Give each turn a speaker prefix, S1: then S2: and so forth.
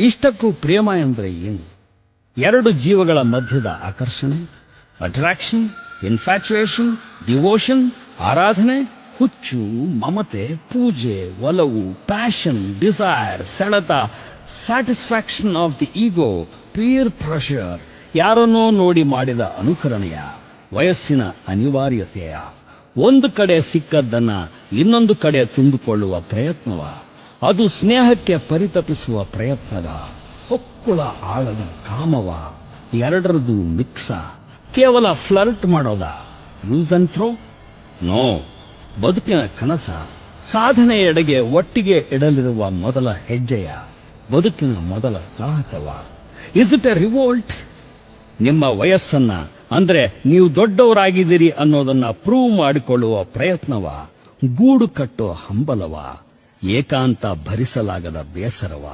S1: ಇಷ್ಟಕ್ಕೂ ಪ್ರೇಮ ಎಂದರೆ ಏನು? ಎರಡು ಜೀವಗಳ ಮಧ್ಯದ ಆಕರ್ಷಣೆ ಅಟ್ರಾಕ್ಷನ್ ಇನ್ಫ್ಯಾಚುಯೇಷನ್ ಡಿವೋಷನ್ ಆರಾಧನೆ, ಹುಚ್ಚು, ಮಮತೆ, ಪೂಜೆ, ಒಲವು ಪ್ಯಾಷನ್ ಡಿಸೈರ್ ಸೆಳೆತ satisfaction of the ego peer pressure ಯಾರನ್ನೋ ನೋಡಿ ಮಾಡಿದ ಅನುಕರಣೆಯ ವಯಸ್ಸಿನ ಅನಿವಾರ್ಯತೆಯ. ಒಂದು ಕಡೆ ಸಿಕ್ಕದ್ದನ್ನ ಇನ್ನೊಂದು ಕಡೆ ತುಂಬಿಕೊಳ್ಳುವ ಪ್ರಯತ್ನವ. ಅದು ಸ್ನೇಹಕ್ಕೆ ಪರಿತಪಿಸುವ ಪ್ರಯತ್ನದ ಹೊಕ್ಕುಳ ಆಳದ ಕಾಮವ ಎರಡರದು ಮಿಕ್ಸ. ಕೇವಲ ಫ್ಲರ್ಟ್ ಮಾಡೋದ. Use and throw? ನೋ. ಬದುಕಿನ ಕನಸ ಸಾಧನೆಯೆಡೆಗೆ ಒಟ್ಟಿಗೆ ಇಡಲಿರುವ ಮೊದಲ ಹೆಜ್ಜೆಯ ಬದುಕಿನ ಮೊದಲ ಸಾಹಸವ. ಇಸ್ ಇಟ್ ಎ ರಿವೋಲ್ಟ್ ನಿಮ್ಮ ವಯಸ್ಸನ್ನ, ಅಂದ್ರೆ ನೀವು ದೊಡ್ಡವರಾಗಿದ್ದೀರಿ ಅನ್ನೋದನ್ನ ಪ್ರೂವ್ ಮಾಡಿಕೊಳ್ಳುವ ಪ್ರಯತ್ನವ. ಗೂಡು ಕಟ್ಟೋ ಹಂಬಲವ. ಏಕಾಂತ ಭರಿಸಲಾಗದ ಬೇಸರವ?